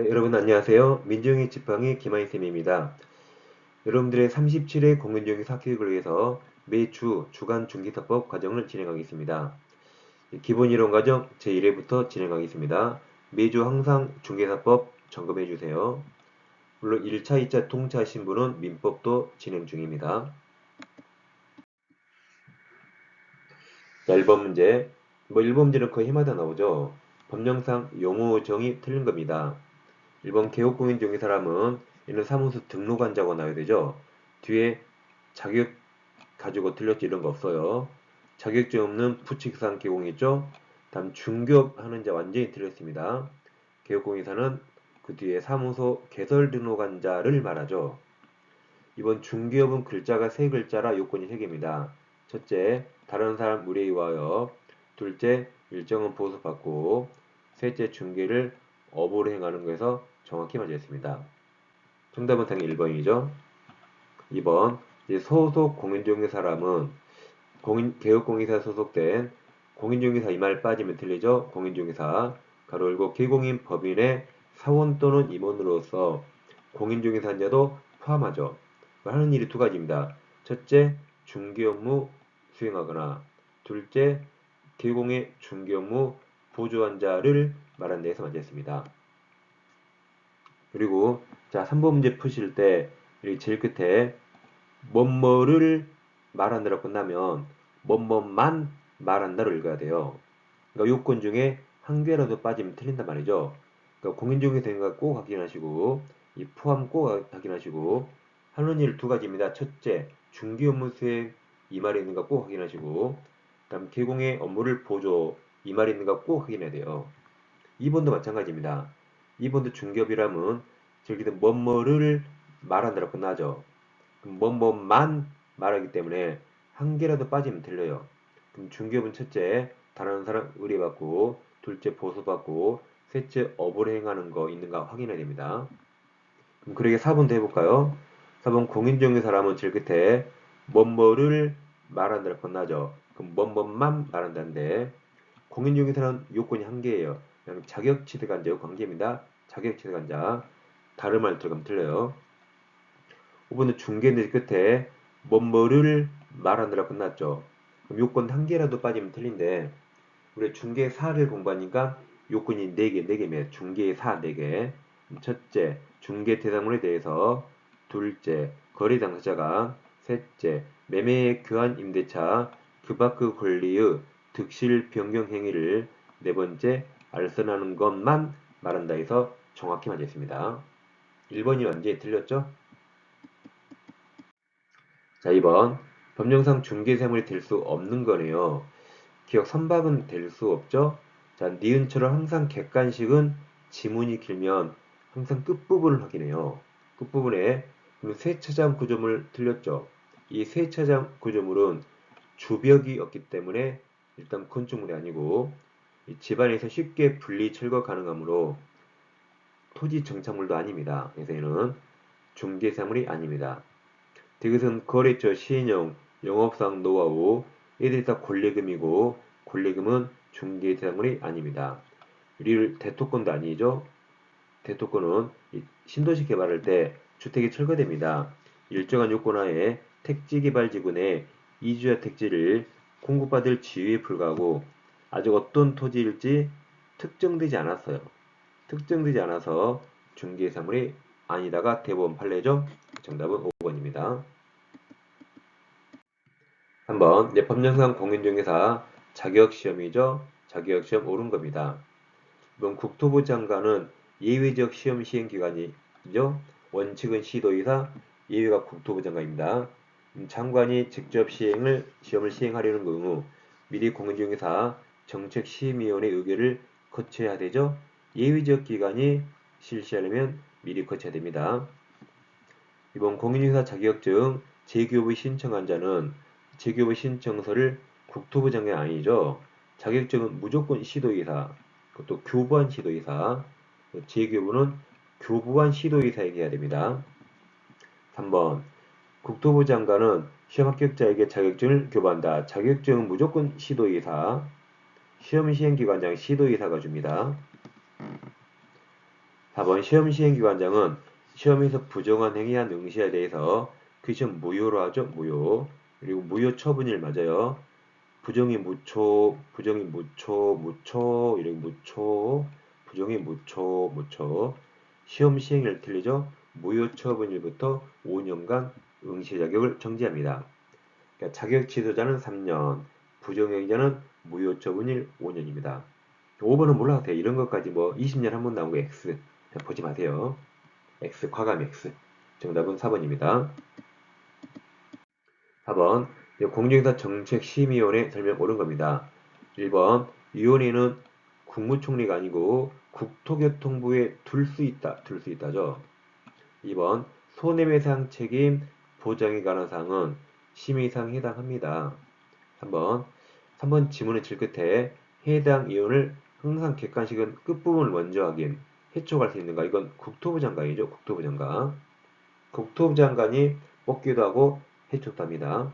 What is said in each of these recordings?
네, 여러분 안녕하세요. 민정희 지팡이 김하희쌤입니다. 여러분들의 37회 공인중개 사교육을 위해서 매주 주간 중개사법 과정을 진행하겠습니다. 기본 이론 과정 제1회부터 진행하겠습니다. 매주 항상 중개사법 점검해 주세요. 물론 1차, 2차 통차하신 분은 민법도 진행 중입니다. 자, 1번 문제. 뭐 1번 문제는 거의 해마다 나오죠. 법령상 용어 정의 틀린 겁니다. 1번 개업공인 중의 사람은 이는 사무소 등록한자고 나와야 되죠. 뒤에 자격 가지고 틀렸지 이런 거 없어요. 자격증 없는 부칙상 개공이죠. 다음 중개업 하는 자 완전히 틀렸습니다. 개업공인사는 그 뒤에 사무소 개설 등록한 자를 말하죠. 이번 중개업은 글자가 세 글자라 요건이 세 개입니다. 첫째, 다른 사람 무례에 의하여 둘째, 일정은 보수받고 셋째, 중개를 업으로 행하는 것에서 정확히 맞았습니다. 정답은 당연히 1번이죠. 2번, 소속 공인중개 사람은 공인, 개업공인사 소속된 공인중개사 이말 빠지면 틀리죠. 공인중개사 가로 열고 개공인 법인의 사원 또는 임원으로서 공인중개사자도 포함하죠. 하는 일이 두 가지입니다. 첫째, 중개 업무 수행하거나 둘째, 개공의 중개 업무 보조한 자를 말한 데에서 맞았습니다. 그리고 자 3번 문제 푸실 때 제일 끝에 뭐뭐를 말한다로 끝나면 뭐뭐만 말한다로 읽어야 돼요. 그러니까 요건 중에 한 개라도 빠지면 틀린단 말이죠. 그러니까 공인 중개 생각 꼭 확인하시고 이 포함 꼭 확인하시고 하는 일두 가지입니다. 첫째, 중개 업무 수행 이 말이 있는가 꼭 확인하시고 다음 개공의 업무를 보조 이 말이 있는가 꼭 확인해야 돼요. 2번도 마찬가지입니다. 2번도 중개업이라면 저기도 뭐뭐를 말한다로 끝나죠. 뭐뭐만 말하기 때문에 한 개라도 빠지면 틀려요. 그럼 중개업은 첫째, 다른 사람 의뢰받고, 둘째 보수받고, 셋째 업을 행하는 거 있는가 확인해야 됩니다. 그럼 그러게 4번도 해볼까요? 4번 공인중개 사람은 제일 끝에 뭐뭐를 말한다로 끝나죠. 그럼 뭐뭐만 말한다는데 공인중개사는 요건이 한 개예요. 자격 취득한 자의 관계입니다. 자격 취득한자 다른 말 들어가면 틀려요. 5번은 중개인데 끝에 뭐뭐를 말하느라 끝났죠. 그럼 요건 한 개라도 빠지면 틀린데 우리 중개 사를 공부하니까 요건이 4개, 4개면 중개 사 4개. 첫째, 중개 대상물에 대해서. 둘째, 거래 당사자가. 셋째, 매매 교환 임대차 그 밖의 권리의 득실 변경 행위를. 네 번째, 알선하는 것만 말한다 해서 정확히 맞았습니다. 1번이 완전히 틀렸죠? 자, 2번. 법령상 중개세물이 될 수 없는 거네요. 기억 선박은 될 수 없죠? 자, 니은처럼 항상 객관식은 지문이 길면 항상 끝부분을 확인해요. 끝부분에 세차장 구조물 틀렸죠? 이 세차장 구조물은 주벽이 없기 때문에 일단 건축물이 아니고 집안에서 쉽게 분리 철거 가능하므로 토지 정착물도 아닙니다. 그래서 얘는 중개사물이 아닙니다. 이것은 거래처 시행령, 영업상 노하우, 이들이 다 권리금이고 권리금은 중개사물이 아닙니다. 우리 대토권도 아니죠. 대토권은 신도시 개발할 때 주택이 철거됩니다. 일정한 요건 하에 택지개발지구 내 이주야 택지를 공급받을 지위에 불과하고 아직 어떤 토지일지 특정되지 않았어요. 특정되지 않아서 중개사물이 아니다가 대법원 판례죠. 정답은 5번입니다. 3번 네, 법령상 공인중개사 자격시험이죠. 자격시험 옳은 겁니다. 이번 국토부 장관은 예외적 시험 시행기관이죠. 원칙은 시도의사, 예외가 국토부 장관입니다. 음, 장관이 직접 시행을 시험을 시행하려는 경우 미리 공인중개사 정책시험위원회 의결을 거쳐야 되죠. 예외적 기간이 실시하려면 미리 거쳐야 됩니다. 이번 공인중개사 자격증 재교부 신청한 자는 재교부 신청서를 국토부 장관 아니죠. 자격증은 무조건 시도의사, 그것도 교부한 시도의사, 재교부는 교부한 시도의사에게 해야 됩니다. 3번 국토부 장관은 시험 합격자에게 자격증을 교부한다. 자격증은 무조건 시도의사, 시험 시행기관장 시도의사가 줍니다. 4번 시험 시행기관장은 시험에서 부정한 행위한 응시에 대해서 그 시험 무효로 하죠. 무효. 그리고 무효 처분일 맞아요. 부정이 무초, 부정이 무초, 무초, 이렇게 무초, 부정이 무초, 무초. 시험 시행일 틀리죠. 무효 처분일부터 5년간 응시 자격을 정지합니다. 그러니까 자격 취소자는 3년, 부정행위자는 무효 처분일 5년입니다. 5번은 몰라도 돼요. 이런 것까지 뭐 20년 한 번 나온 거 X. 보지 마세요. X, 과감 X. 정답은 4번입니다. 4번. 공정위사 정책심의위원회 설명 옳은 겁니다. 1번. 위원회는 국무총리가 아니고 국토교통부에 둘 수 있다. 둘 수 있다죠. 2번. 손해배상 책임 보장에 관한 사항은 심의사항에 해당합니다. 3번. 3번 지문의 질 끝에 해당 위원을 항상 객관식은 끝부분을 먼저 확인. 해촉할 수 있는가? 이건 국토부 장관이죠. 국토부 장관. 국토부 장관이 뽑기도 하고 해촉도 합니다.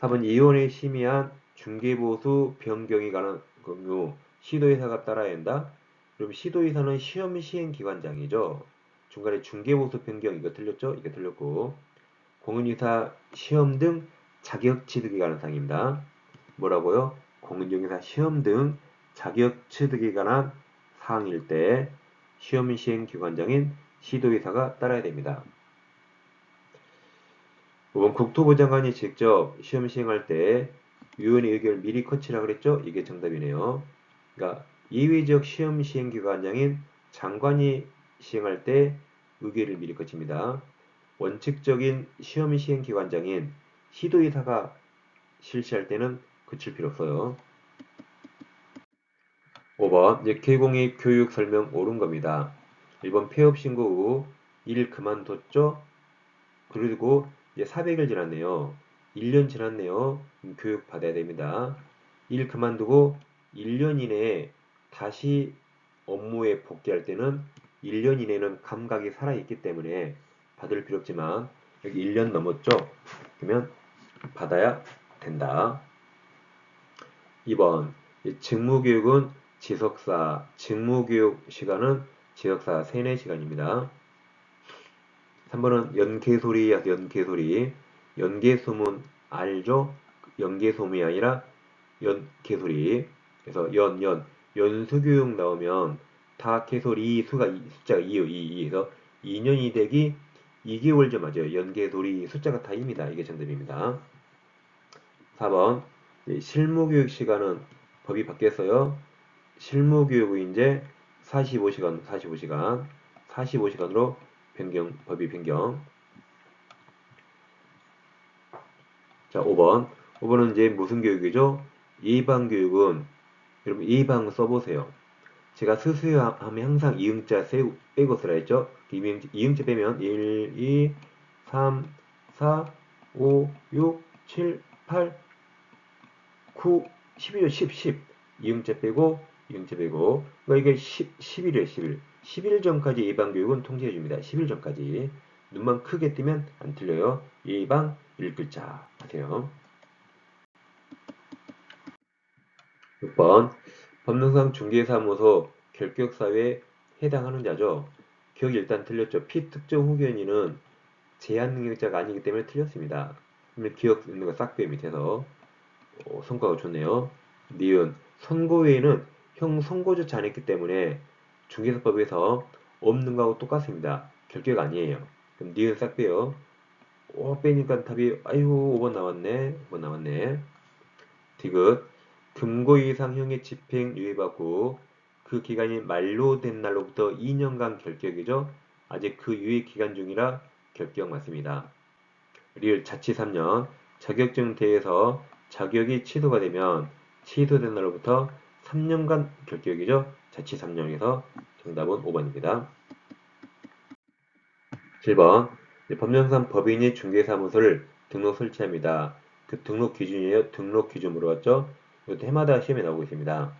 4번 이혼에 심의한 중개보수 변경이 관한 경우 시도의사가 따라야 한다. 그럼 시도의사는 시험 시행 기관장이죠. 중간에 중개보수 변경 이거 틀렸죠? 이거 틀렸고 공인의사 시험 등 자격 취득에 관한 사항입니다. 뭐라고요? 공인중개사 시험 등 자격 취득에 관한 사항일 때 시험 시행 기관장인 시도의사가 따라야 됩니다. 5번 국토부 장관이 직접 시험 시행할 때 위원회 의견을 미리 거치라 그랬죠? 이게 정답이네요. 그러니까 예외적 시험 시행 기관장인 장관이 시행할 때 의견을 미리 거칩니다. 원칙적인 시험 시행 기관장인 시도의사가 실시할 때는 거칠 필요 없어요. 5번 이제 개공익 교육 설명 옳은 겁니다. 1번 폐업 신고 후 일 그만뒀죠? 그리고 이제 400일 지났네요. 1년 지났네요. 교육 받아야 됩니다. 일 그만두고 1년 이내에 다시 업무에 복귀할 때는 1년 이내는 감각이 살아있기 때문에 받을 필요 없지만 여기 1년 넘었죠? 그러면 받아야 된다. 2번 직무교육은 지석사, 직무교육 시간은 지석사 3, 4시간입니다. 3번은 연개소리, 연개소리. 연개소문 알죠? 연개소문이 아니라 연개소리. 그래서 연, 연. 연수교육 나오면 다 개소리 수가 숫자가 2요, 2, 2에서 2년이 되기 2개월 전 맞아요. 연개소리 숫자가 다입니다. 이게 정답입니다. 4번 실무교육 시간은 법이 바뀌었어요. 실무교육은 이제 45시간, 45시간, 45시간으로 변경, 법이 변경. 자, 5번. 5번은 이제 무슨 교육이죠? 예방교육은, 여러분, 예방 써보세요. 제가 스스로 하면 항상 이응자 빼고 쓰라 했죠? 이응자 빼면 1, 2, 3, 4, 5, 6, 7, 8, 9, 11, 10, 10. 이응자 빼고 빼고. 그러니까 이게 10, 11이에요 11 11 전까지 예방 교육은 통제해 줍니다. 11 전까지. 눈만 크게 뜨면 안 틀려요. 예방 1글자. 하세요? 6번. 법령상 중개사무소 결격사회에 해당하는 자죠. 기억이 일단 틀렸죠. 피특정 후견인은 제한 능력자가 아니기 때문에 틀렸습니다. 기억 있는 거싹 빼 밑에서. 어, 성과가 좋네요. 니은. 선고 외에는 형 선고조차 안 했기 때문에 중개사법에서 없는 거하고 똑같습니다. 결격 아니에요. 그럼 니은 싹 빼요. 오, 빼니까 답이 아이고 5번 나왔네. 5번 나왔네. 디귿 금고 이상 형의 집행 유예받고 그 기간이 만료 된 날로부터 2년간 결격이죠. 아직 그 유예 기간 중이라 결격 맞습니다. 리을 자치 3년 자격증 대에서 자격이 취소가 되면 취소된 날로부터 3년간 결격이죠. 자치 3년에서 정답은 5번입니다. 7번 법령상 법인이 중개사무소를 등록 설치합니다. 그 등록 기준이에요. 등록 기준 물어봤죠? 이것도 해마다 시험에 나오고 있습니다.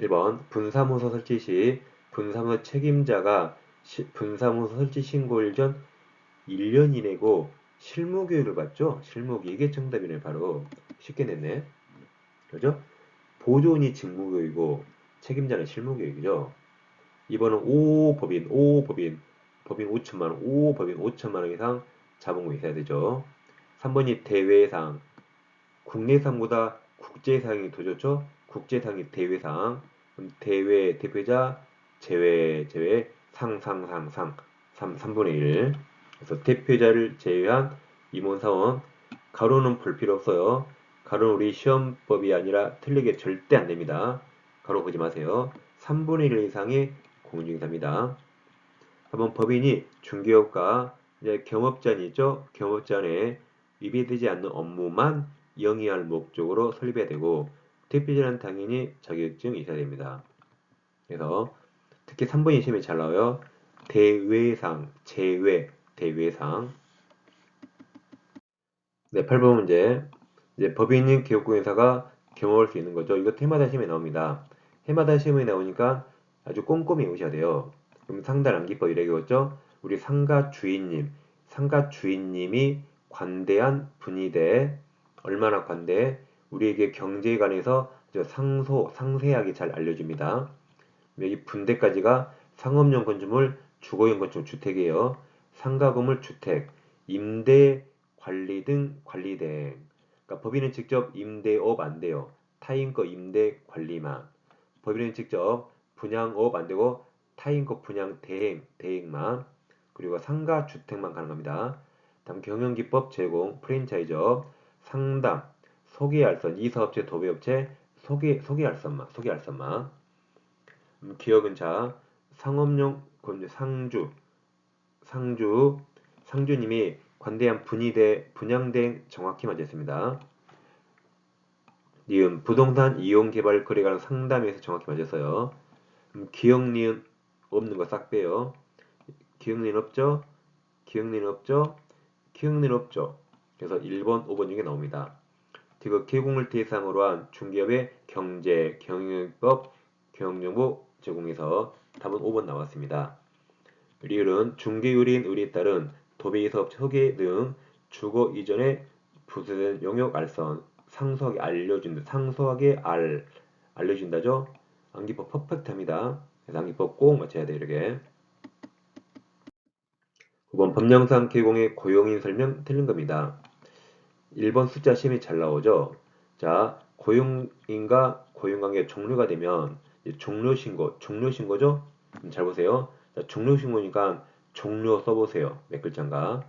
1번 분사무소 설치 시 분사무소 책임자가 시, 분사무소 설치 신고일 전 1년 이내고 실무 교육을 받죠? 실무교육 이게 정답이네 바로 쉽게 냈네. 그죠? 보존이 직무교육이고 책임자는 실무교육이죠. 2번은 5 법인, 5 법인, 법인 5천만원, 5 법인 5천만원 이상 자본금이 있어야 되죠. 3번이 대외상, 국내상보다 국제상이 더 좋죠. 국제상이 대외상, 대외 대표자 제외 제외 상 상 상 상 3, 3분의 1 그래서 대표자를 제외한 임원사원 가로는 볼 필요 없어요. 가로는 우리 시험법이 아니라 틀리게 절대 안 됩니다. 가로 보지 마세요. 3분의 1 이상의 공인중개사입니다. 한번 법인이 중개업과 이제 경업자는 있죠. 경업자에 위배되지 않는 업무만 영위할 목적으로 설립해야 되고 대표자는 당연히 자격증이 있어야 됩니다. 그래서 특히 3번이 시험에 잘 나와요. 대외상, 제외, 대외상. 네, 8번 문제. 이제 법인인 기업공인사가 경험할 수 있는 거죠. 이거 테마다 시험에 나옵니다. 해마다 시험에 나오니까 아주 꼼꼼히 오셔야 돼요. 그럼 상단 암기법 이렇게 겠죠 우리 상가 주인님, 상가 주인님이 관대한 분이 돼 얼마나 관대? 우리에게 경제에 관해서 상소, 상세하게 잘 알려줍니다. 여기 분대까지가 상업용 건축물, 주거용 건축물 주택이에요. 상가 건물 주택, 임대 관리 등 관리 대. 그러니까 법인은 직접 임대업 안 돼요. 타인 거 임대 관리만. 법인은 직접 분양업 안 되고 타인 거 분양 대행, 대행만. 그리고 상가 주택만 가능합니다. 다음 경영기법 제공, 프랜차이즈업, 상담, 소개알선, 이사업체, 도배업체, 소개, 소개알선만, 소개알선만. 음, 기업은 자, 상업용 상주, 상주, 상주님이 관대한 분이대, 분양대 정확히 맞았습니다. 니은, 부동산 이용 개발 거래 관련 상담에서 정확히 맞았어요. 음, 기억 니은 없는 거 싹 빼요. 기억 니은 없죠? 기억 니은 없죠? 기억 니은 없죠? 그래서 1번, 5번 중에 나옵니다. 지금 개공을 대상으로 한 중기업의 경제, 경영법, 경영정보 제공에서 답은 5번 나왔습니다. 리을은 중개요리인 의리에 따른 도배이사업 설계 등 주거 이전에 부수된 용역 알선 상소하게 알려준다. 상소하게 알 알려준다죠. 암기법 퍼펙트합니다. 그래서 암기법 꼭 맞춰야 돼 이렇게. 9번 법령상 개공의 고용인 설명 틀린 겁니다. 1번 숫자 시험이 잘 나오죠. 자, 고용인과 고용관계 종료가 되면 종료 신고, 종료 신고죠? 잘 보세요. 자, 종료 신고니까 종료 써보세요. 몇 글자인가.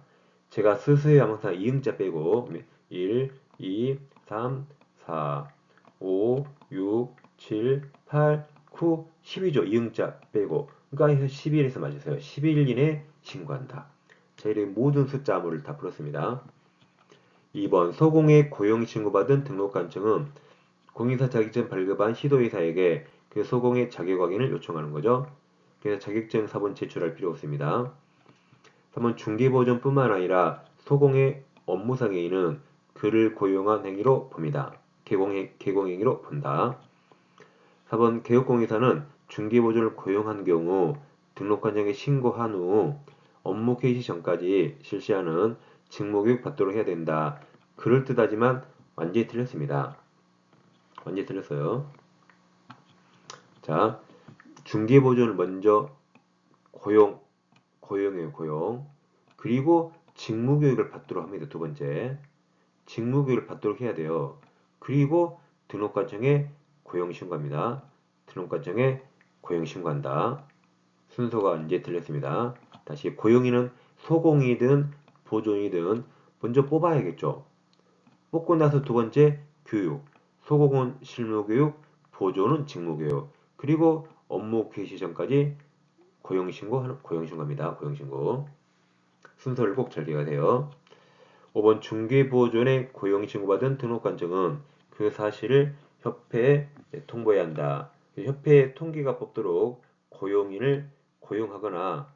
제가 스스로 항상 이응자 빼고 1, 2, 3, 4, 5, 6, 7, 8, 9, 10이죠. 이응자 빼고. 그러니까 11에서 맞으세요. 11일 이내 신고한다. 자, 이렇게 모든 숫자물을 다 풀었습니다. 2번 소공의 고용 신고받은 등록관청은 공인사 자격증 발급한 시도의사에게 그 소공의 자격 확인을 요청하는 거죠. 그래서 자격증 사본 제출할 필요 없습니다. 3번 중개보존뿐만 아니라 소공의 업무상해인은 그를 고용한 행위로 봅니다. 개공행, 개공행위로 본다. 4번 개업공인사는 중개보존을 고용한 경우 등록관청에 신고한 후 업무 개시 전까지 실시하는 직무교육 받도록 해야 된다. 그럴듯하지만 완전히 틀렸습니다. 완전히 틀렸어요. 자, 중개보존을 먼저 고용, 고용이에요, 고용. 그리고 직무 교육을 받도록 합니다. 두 번째. 직무 교육을 받도록 해야 돼요. 그리고 등록과정에 고용 신고합니다. 등록과정에 고용 신고한다. 순서가 언제 틀렸습니다. 다시 고용인은 소공이든 보존이든 먼저 뽑아야겠죠. 뽑고 나서 두 번째 교육. 소공은 실무교육, 보존은 직무교육. 그리고 업무 개시 전까지 고용신고, 고용신고입니다. 고용신고. 순서를 꼭 잘 기억해야 돼요. 5번 중개보존에 고용신고받은 등록관청은 그 사실을 협회에 통보해야 한다. 협회에 통계가 뽑도록 고용인을 고용하거나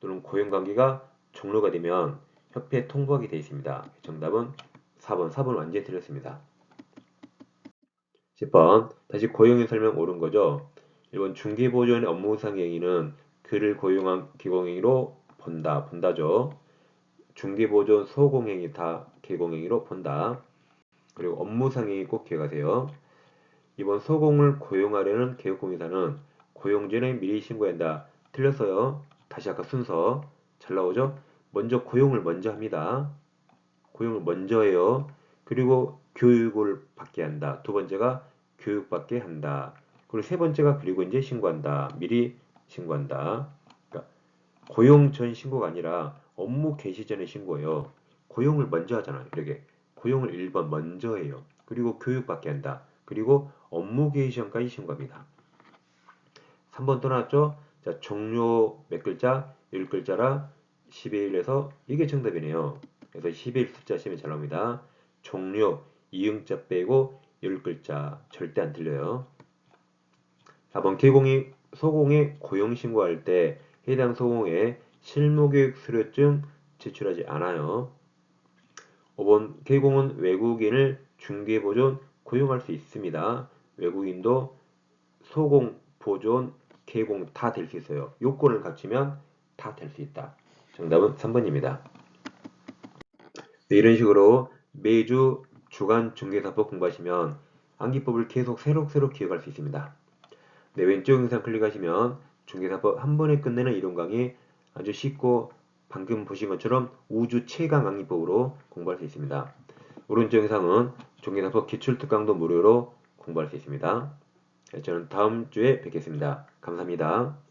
또는 고용관계가 종료가 되면 협회에 통보하게 되어 있습니다. 정답은 4번. 4번 완전히 틀렸습니다. 10번. 다시 고용인 설명 옳은 거죠. 1번 중개보존의 업무상 행위는 그를 고용한 기공행위로 본다. 본다죠. 중개보존 소공행위 다 개공행위로 본다. 그리고 업무상 행위 꼭 기억하세요. 이번 소공을 고용하려는 개업공인사는 고용 전에 미리 신고한다. 틀렸어요. 다시 아까 순서 잘 나오죠? 먼저 고용을 먼저 합니다. 고용을 먼저 해요. 그리고 교육을 받게 한다. 두 번째가 교육받게 한다. 그리고 세 번째가 그리고 이제 신고한다. 미리 신고한다. 그러니까 고용 전 신고가 아니라 업무 개시 전에 신고해요. 고용을 먼저 하잖아요. 이렇게 고용을 1번 먼저 해요. 그리고 교육받게 한다. 그리고 업무 개시 전까지 신고합니다. 3번 또 나왔죠? 자, 종료 몇 글자? 1글자라 11에서 이게 정답이네요. 그래서 11 숫자 시면 잘 나옵니다. 종료 이응자 빼고 10글자 절대 안 틀려요. 4번 개공이 소공에 고용 신고할 때 해당 소공에 실무교육 수료증 제출하지 않아요. 5번 개공은 외국인을 중개 보존 고용할 수 있습니다. 외국인도 소공, 보존, 개공 다 될 수 있어요. 요건을 갖추면 다 될 수 있다. 정답은 3번입니다. 네, 이런 식으로 매주 주간 중개사법 공부하시면 암기법을 계속 새록새록 기억할 수 있습니다. 네, 왼쪽 영상 클릭하시면 중개사법 한 번에 끝내는 이론 강의 아주 쉽고 방금 보신 것처럼 우주 최강 암기법으로 공부할 수 있습니다. 오른쪽 영상은 중개사법 기출특강도 무료로 공부할 수 있습니다. 네, 저는 다음 주에 뵙겠습니다. 감사합니다.